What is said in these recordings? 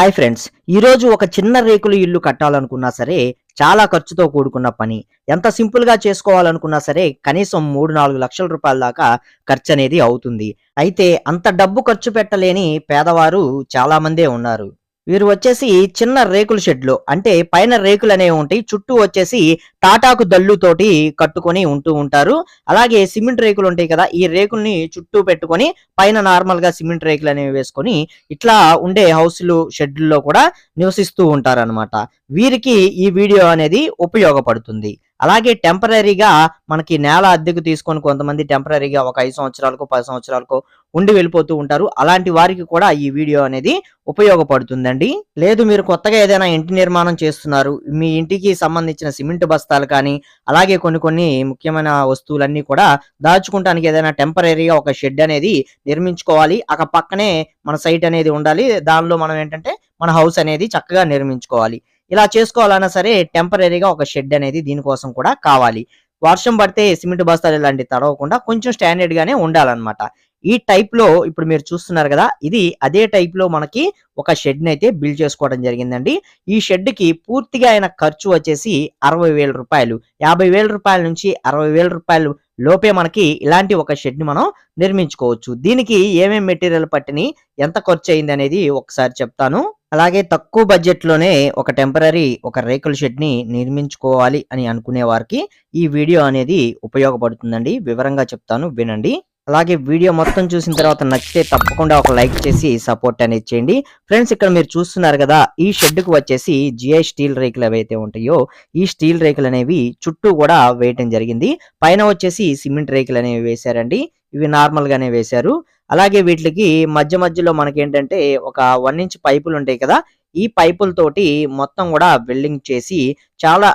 Hi friends ఈరోజు ఒక చిన్న రేకుల ఇల్లు కట్టాలనుకున్నా సరే చాలా ఖర్చుతో కూడుకున్న పని. ఎంత సింపుల్గా చేసుకోవాలనుకున్నా సరే కనీసం మూడు నాలుగు లక్షల రూపాయల దాకా ఖర్చు అనేది అవుతుంది. అయితే అంత డబ్బు ఖర్చు పెట్టలేని పేదవారు చాలా మందే ఉన్నారు. వీరు వచ్చేసి చిన్న రేకుల షెడ్లు. అంటే పైన రేకులు అనేవి ఉంటాయి. చుట్టూ వచ్చేసి తాటాకు దళ్ళుతోటి కట్టుకొని ఉంటూ ఉంటారు. అలాగే సిమెంట్ రేకులు ఉంటాయి కదా ఈ రేకుల్ని చుట్టూ పెట్టుకొని పైన నార్మల్గా సిమెంట్ రేకులు అనేవి వేసుకొని ఇట్లా ఉండే హౌస్లు షెడ్లలో కూడా నివసిస్తూ ఉంటారన్నమాట. వీరికి ఈ వీడియో అనేది ఉపయోగపడుతుంది. అలాగే టెంపరీగా మనకి నేల అద్దెకు తీసుకొని కొంతమంది టెంపరీగా ఒక ఐదు సంవత్సరాలకు పది సంవత్సరాలకు ఉండి వెళ్ళిపోతూ ఉంటారు. అలాంటి వారికి కూడా ఈ వీడియో అనేది ఉపయోగపడుతుందండి. లేదు మీరు కొత్తగా ఏదైనా ఇంటి నిర్మాణం చేస్తున్నారు మీ ఇంటికి సంబంధించిన సిమెంట్ బస్తాలు కానీ అలాగే కొన్ని కొన్ని ముఖ్యమైన వస్తువులన్నీ కూడా దాచుకుంటానికి ఏదైనా టెంపరీగా ఒక షెడ్ అనేది నిర్మించుకోవాలి. అక్కడ పక్కనే మన సైట్ అనేది ఉండాలి. దానిలో మనం ఏంటంటే మన హౌస్ అనేది చక్కగా నిర్మించుకోవాలి. ఇలా చేసుకోవాలన్నా సరే టెంపరీగా ఒక షెడ్ అనేది దీనికోసం కూడా కావాలి. వర్షం పడితే సిమెంట్ బస్తాలు ఇలాంటి తడవకుండా కొంచెం స్టాండర్డ్ గానే ఉండాలన్నమాట. ఈ టైప్లో ఇప్పుడు మీరు చూస్తున్నారు కదా ఇది అదే టైప్లో మనకి ఒక షెడ్ అయితే బిల్డ్ చేసుకోవడం జరిగిందండి. ఈ షెడ్కి పూర్తిగా అయిన ఖర్చు వచ్చేసి అరవై వేల రూపాయలు. యాభై వేల రూపాయల నుంచి అరవై వేల రూపాయలు లోపే మనకి ఇలాంటి ఒక షెడ్ని మనం నిర్మించుకోవచ్చు. దీనికి ఏమేమి మెటీరియల్ పట్టిని ఎంత ఖర్చు అయింది అనేది ఒకసారి చెప్తాను. అలాగే తక్కువ బడ్జెట్లోనే ఒక టెంపరీ ఒక రేకుల షెడ్ని నిర్మించుకోవాలి అని అనుకునే వారికి ఈ వీడియో అనేది ఉపయోగపడుతుందండి. వివరంగా చెప్తాను వినండి. అలాగే వీడియో మొత్తం చూసిన తర్వాత నచ్చితే తప్పకుండా ఒక లైక్ చేసి సపోర్ట్ అనేది చేయండి. ఫ్రెండ్స్ ఇక్కడ మీరు చూస్తున్నారు కదా ఈ షెడ్కు వచ్చేసి జిఐ స్టీల్ రేకులు ఏవైతే ఉంటాయో ఈ స్టీల్ రేకులు అనేవి చుట్టూ కూడా వేయటం జరిగింది. పైన వచ్చేసి సిమెంట్ రేకులు అనేవి వేశారండి. ఇవి నార్మల్ గానే వేశారు. అలాగే వీటికి మధ్య మధ్యలో మనకి ఏంటంటే ఒక వన్ ఇంచ్ పైపులు ఉంటాయి కదా ఈ పైపులతోటి మొత్తం కూడా వెల్డింగ్ చేసి చాలా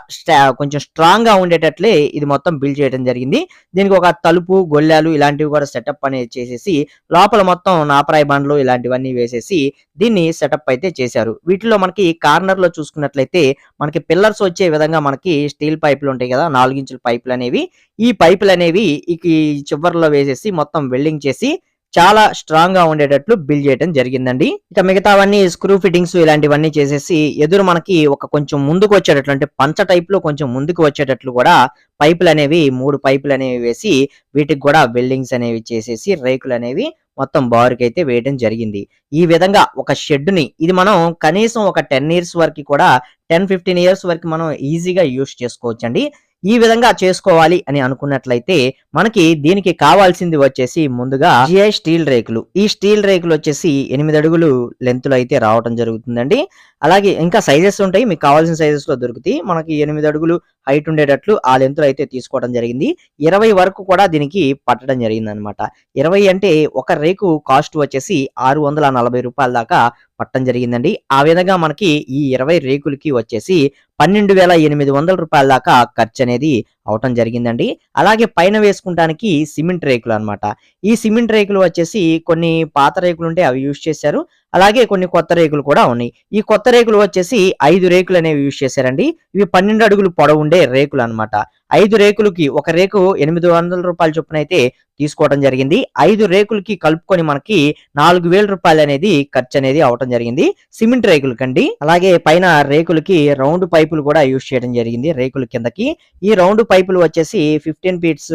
కొంచెం స్ట్రాంగ్గా ఉండేటట్లే ఇది మొత్తం బిల్డ్ చేయడం జరిగింది. దీనికి ఒక తలుపు గొల్లాలు ఇలాంటివి కూడా సెటప్ అనేది చేసేసి లోపల మొత్తం నాపరాయి బండ్లు ఇలాంటివన్నీ వేసేసి దీన్ని సెటప్ అయితే చేశారు. వీటిలో మనకి కార్నర్లో చూసుకున్నట్లయితే మనకి పిల్లర్స్ వచ్చే విధంగా మనకి స్టీల్ పైపులు ఉంటాయి కదా నాలుగించుల పైపులు అనేవి. ఈ పైపులు అనేవి ఈ చివరిలో వేసేసి మొత్తం వెల్డింగ్ చేసి చాలా స్ట్రాంగ్గా ఉండేటట్లు బిల్డ్ చేయడం జరిగిందండి. ఇక మిగతావన్నీ స్క్రూ ఫిట్టింగ్స్ ఇలాంటివన్నీ చేసేసి ఎదురు మనకి ఒక కొంచెం ముందుకు వచ్చేటట్లు అంటే పంచ టైప్లో కొంచెం ముందుకు వచ్చేటట్లు కూడా పైపులు అనేవి మూడు పైపులు అనేవి వేసి వీటికి కూడా వెల్డింగ్స్ అనేవి చేసేసి రేకులు అనేవి మొత్తం బారుకి అయితే వేయడం జరిగింది. ఈ విధంగా ఒక షెడ్ని ఇది మనం కనీసం ఒక టెన్ ఇయర్స్ వరకు కూడా టెన్ ఫిఫ్టీన్ ఇయర్స్ వరకు మనం ఈజీగా యూస్ చేసుకోవచ్చండి. ఈ విధంగా చేసుకోవాలి అని అనుకున్నట్లయితే మనకి దీనికి కావాల్సింది వచ్చేసి ముందుగా జిఐ స్టీల్ రేకులు. ఈ స్టీల్ రేకులు వచ్చేసి ఎనిమిది అడుగులు లెంత్లో అయితే రావడం జరుగుతుందండి. అలాగే ఇంకా సైజెస్ ఉంటాయి. మీకు కావాల్సిన సైజెస్లో దొరుకుతాయి. మనకి ఎనిమిది అడుగులు హైట్ ఉండేటట్లు ఆ లెంత్లో అయితే తీసుకోవడం జరిగింది. ఇరవై వరకు కూడా దీనికి పట్టడం జరిగింది అనమాట ఇరవై అంటే ఒక రేకు కాస్ట్ వచ్చేసి ఆరు వందల నలభై రూపాయల దాకా పట్టడం జరిగిందండి. ఆ విధంగా మనకి ఈ ఇరవై రేకులకి వచ్చేసి పన్నెండు వేల ఎనిమిది వందల రూపాయల దాకా ఖర్చు అనేది అవటం జరిగిందండి. అలాగే పైన వేసుకుంటానికి సిమెంట్ రేకులు అన్నమాట. ఈ సిమెంట్ రేకులు వచ్చేసి కొన్ని పాత రేకులు ఉంటే అవి యూజ్ చేశారు. అలాగే కొన్ని కొత్త రేకులు కూడా ఉన్నాయి. ఈ కొత్త రేకులు వచ్చేసి ఐదు రేకులు అనేవి యూజ్ చేశారండి. ఇవి పన్నెండు అడుగులు పొడవుండే రేకులు అన్నమాట. ఐదు రేకులకి ఒక రేకు ఎనిమిది వందల రూపాయల చొప్పున అయితే తీసుకోవడం జరిగింది. ఐదు రేకులకి కలుపుకొని మనకి నాలుగు వేల రూపాయలు అనేది ఖర్చు అనేది అవటం జరిగింది. సిమెంట్ రేకులకండి. అలాగే పైన రేకులకి రౌండ్ పైపులు కూడా యూజ్ చేయడం జరిగింది రేకుల కిందకి. ఈ రౌండ్ పైపులు వచ్చేసి ఫిఫ్టీన్ ఫీట్స్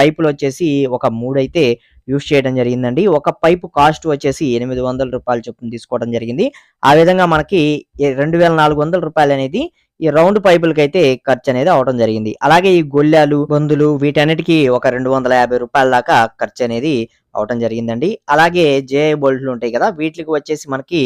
పైపులు వచ్చేసి ఒక మూడు అయితే యూజ్ చేయడం జరిగిందండి. ఒక పైపు కాస్ట్ వచ్చేసి ఎనిమిది వందల రూపాయల చొప్పున తీసుకోవడం జరిగింది. ఆ విధంగా మనకి రెండు వేల నాలుగు వందల రూపాయలు అనేది ఈ రౌండ్ పైపులకి అయితే ఖర్చు అనేది అవడం జరిగింది. అలాగే ఈ గొల్లాలు బొందులు వీటన్నిటికీ ఒక రెండు వందల యాభై రూపాయల దాకా ఖర్చు అనేది అవటం జరిగిందండి. అలాగే జేఐ బోల్ట్లు ఉంటాయి కదా వీటికి వచ్చేసి మనకి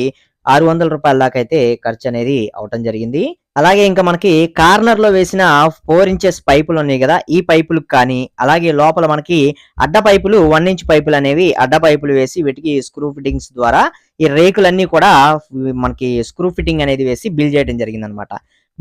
ఆరు వందల రూపాయల దాకా అయితే ఖర్చు అనేది అవటం జరిగింది. అలాగే ఇంకా మనకి కార్నర్లో వేసిన ఫోర్ ఇంచెస్ పైపులు ఉన్నాయి కదా ఈ పైపులకు కానీ అలాగే లోపల మనకి అడ్డ పైపులు వన్ ఇంచ్ పైపులు అనేవి అడ్డ పైపులు వేసి వీటికి స్క్రూ ఫిట్టింగ్స్ ద్వారా ఈ రేకులన్నీ కూడా మనకి స్క్రూ ఫిట్టింగ్ అనేది వేసి బిల్ చేయడం జరిగింది అనమాట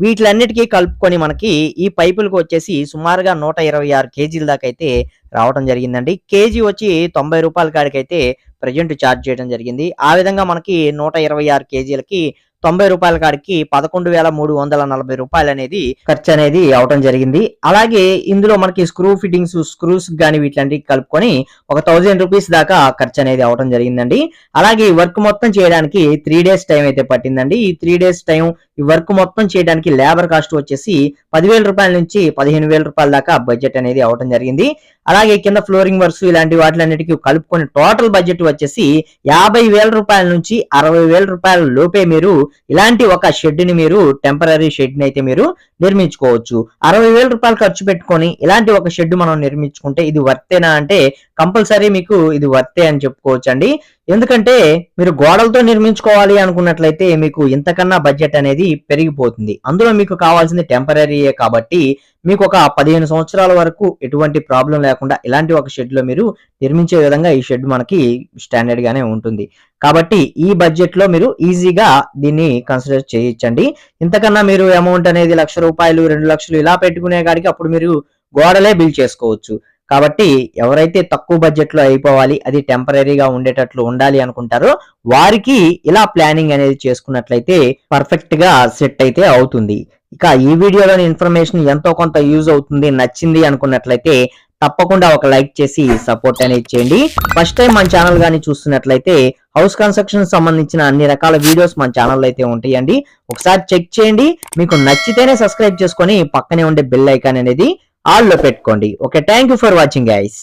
వీటిలన్నిటికీ కలుపుకొని మనకి ఈ పైపులకు వచ్చేసి సుమారుగా నూట ఇరవై ఆరు కేజీల దాకా అయితే రావడం జరిగిందండి. కేజీ వచ్చి తొంభై రూపాయల కాడికైతే ప్రజెంట్ ఛార్జ్ చేయడం జరిగింది. ఆ విధంగా మనకి నూట ఇరవై ఆరు కేజీలకి తొంభై రూపాయల కాడికి పదకొండు వేల మూడు వందల నలభై రూపాయలు అనేది ఖర్చు అనేది అవటం జరిగింది. అలాగే ఇందులో మనకి స్క్రూ ఫిట్టింగ్స్ స్క్రూస్ కానీ వీటిలాంటివి కలుపుకొని ఒక థౌజండ్ రూపీస్ దాకా ఖర్చు అనేది అవటం జరిగిందండి. అలాగే ఈ వర్క్ మొత్తం చేయడానికి త్రీ డేస్ టైం అయితే పట్టిందండి. ఈ త్రీ డేస్ టైం ఈ వర్క్ మొత్తం చేయడానికి లేబర్ కాస్ట్ వచ్చేసి పదివేల రూపాయల నుంచి పదిహేను వేల రూపాయల దాకా బడ్జెట్ అనేది అవటం జరిగింది. అలాగే కింద ఫ్లోరింగ్ వర్క్స్ ఇలాంటి వాటిలన్నిటికీ కలుపుకొని టోటల్ బడ్జెట్ వచ్చేసి యాభై వేల రూపాయల నుంచి అరవై వేల రూపాయల లోపే మీరు ఇలాంటి ఒక షెడ్ని మీరు టెంపరీ షెడ్ని అయితే మీరు నిర్మించుకోవచ్చు. అరవై వేల రూపాయలు ఖర్చు పెట్టుకొని ఇలాంటి ఒక షెడ్ మనం నిర్మించుకుంటే ఇది వర్తేనా అంటే కంపల్సరీ మీకు ఇది వర్తే అని చెప్పుకోవచ్చండి. ఎందుకంటే మీరు గోడలతో నిర్మించుకోవాలి అనుకున్నట్లయితే మీకు ఇంతకన్నా బడ్జెట్ అనేది పెరిగిపోతుంది. అందులో మీకు కావాల్సింది టెంపరీయే కాబట్టి మీకు ఒక పదిహేను సంవత్సరాల వరకు ఎటువంటి ప్రాబ్లం లేకుండా ఇలాంటి ఒక షెడ్లో మీరు నిర్మించే విధంగా ఈ షెడ్ మనకి స్టాండర్డ్ గానే ఉంటుంది. కాబట్టి ఈ బడ్జెట్లో మీరు ఈజీగా దీన్ని కన్సిడర్ చేయించండి ఇంతకన్నా మీరు అమౌంట్ అనేది లక్ష రూపాయలు రెండు లక్షలు ఇలా పెట్టుకునే కాడికి అప్పుడు మీరు గోడలే బిల్ చేసుకోవచ్చు. కాబట్టి ఎవరైతే తక్కువ బడ్జెట్లో అయిపోవాలి అది టెంపరీగా ఉండేటట్లు ఉండాలి అనుకుంటారో వారికి ఇలా ప్లానింగ్ అనేది చేసుకున్నట్లయితే పర్ఫెక్ట్గా సెట్ అయితే అవుతుంది. ఇక ఈ వీడియోలోని ఇన్ఫర్మేషన్ ఎంతో కొంత యూజ్ అవుతుంది నచ్చింది అనుకున్నట్లయితే తప్పకుండా ఒక లైక్ చేసి సపోర్ట్ అనేది చేయండి. ఫస్ట్ టైం మన ఛానల్ కానీ చూస్తున్నట్లయితే హౌస్ కన్స్ట్రక్షన్ సంబంధించిన అన్ని రకాల వీడియోస్ మన ఛానల్ అయితే ఉంటాయండి. ఒకసారి చెక్ చేయండి. మీకు నచ్చితేనే సబ్స్క్రైబ్ చేసుకొని పక్కనే ఉండే బెల్ ఐకాన్ అనేది ఆల్లో పెట్టుకోండి. Okay thank you for watching guys